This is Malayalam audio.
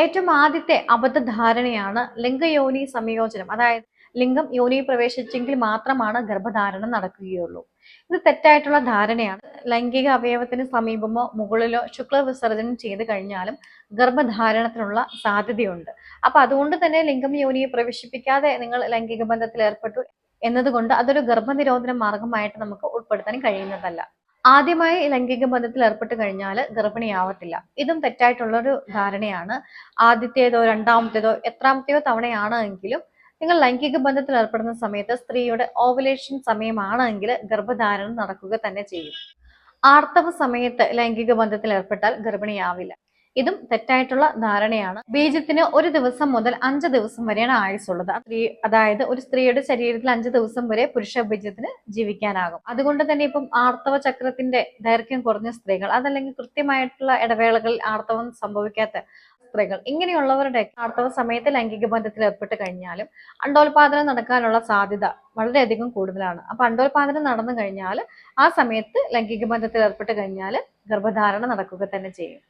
ഏറ്റവും ആദ്യത്തെ അബദ്ധധാരണയാണ് ലിംഗയോനി സംയോജനം. അതായത് ലിംഗം യോനി പ്രവേശിച്ചെങ്കിൽ മാത്രമാണ് ഗർഭധാരണം നടക്കുകയുള്ളൂ. ഇത് തെറ്റായിട്ടുള്ള ധാരണയാണ്. ലൈംഗിക അവയവത്തിന് സമീപമോ മുകളിലോ ശുക്ല വിസർജനം ചെയ്ത് കഴിഞ്ഞാലും ഗർഭധാരണത്തിനുള്ള സാധ്യതയുണ്ട്. അപ്പൊ അതുകൊണ്ട് തന്നെ ലിംഗം യോനിയെ പ്രവേശിപ്പിക്കാതെ നിങ്ങൾ ലൈംഗിക ബന്ധത്തിൽ ഏർപ്പെട്ടു എന്നതുകൊണ്ട് അതൊരു ഗർഭനിരോധന മാർഗമായിട്ട് നമുക്ക് ഉൾപ്പെടുത്താൻ കഴിയുന്നതല്ല. ആദ്യമായി ലൈംഗിക ബന്ധത്തിൽ ഏർപ്പെട്ട് കഴിഞ്ഞാൽ ഗർഭിണിയാവത്തില്ല. ഇതും തെറ്റായിട്ടുള്ളൊരു ധാരണയാണ്. ആദ്യത്തേതോ രണ്ടാമത്തേതോ എത്രാമത്തെയോ തവണയാണ് എങ്കിലും നിങ്ങൾ ലൈംഗിക ബന്ധത്തിൽ ഏർപ്പെടുന്ന സമയത്ത് സ്ത്രീയുടെ ഓവുലേഷൻ സമയമാണെങ്കിൽ ഗർഭധാരണം നടക്കുക തന്നെ ചെയ്യും. ആർത്തവ സമയത്ത് ലൈംഗിക ബന്ധത്തിൽ ഏർപ്പെട്ടാൽ ഗർഭിണിയാവില്ല. ഇതും തെറ്റായിട്ടുള്ള ധാരണയാണ്. ബീജത്തിന് ഒരു ദിവസം മുതൽ അഞ്ച് ദിവസം വരെയാണ് ആയുസുള്ളത് സ്ത്രീ അതായത് ഒരു സ്ത്രീയുടെ ശരീരത്തിൽ അഞ്ച് ദിവസം വരെ പുരുഷ ബീജത്തിന് ജീവിക്കാനാകും. അതുകൊണ്ട് തന്നെ ഇപ്പം ആർത്തവ ചക്രത്തിന്റെ ദൈർഘ്യം കുറഞ്ഞ സ്ത്രീകൾ അതല്ലെങ്കിൽ കൃത്യമായിട്ടുള്ള ഇടവേളകളിൽ ആർത്തവം സംഭവിക്കാത്ത സ്ത്രീകൾ ഇങ്ങനെയുള്ളവരുടെ ആർത്തവ സമയത്ത് ലൈംഗിക ബന്ധത്തിൽ ഏർപ്പെട്ട് കഴിഞ്ഞാലും അണ്ടോൽപാദനം നടക്കാനുള്ള സാധ്യത വളരെയധികം കൂടുതലാണ്. അപ്പൊ അണ്ടോൽപാദനം നടന്നു കഴിഞ്ഞാൽ ആ സമയത്ത് ലൈംഗിക ബന്ധത്തിൽ ഏർപ്പെട്ട് കഴിഞ്ഞാൽ ഗർഭധാരണ നടക്കുക തന്നെ ചെയ്യും.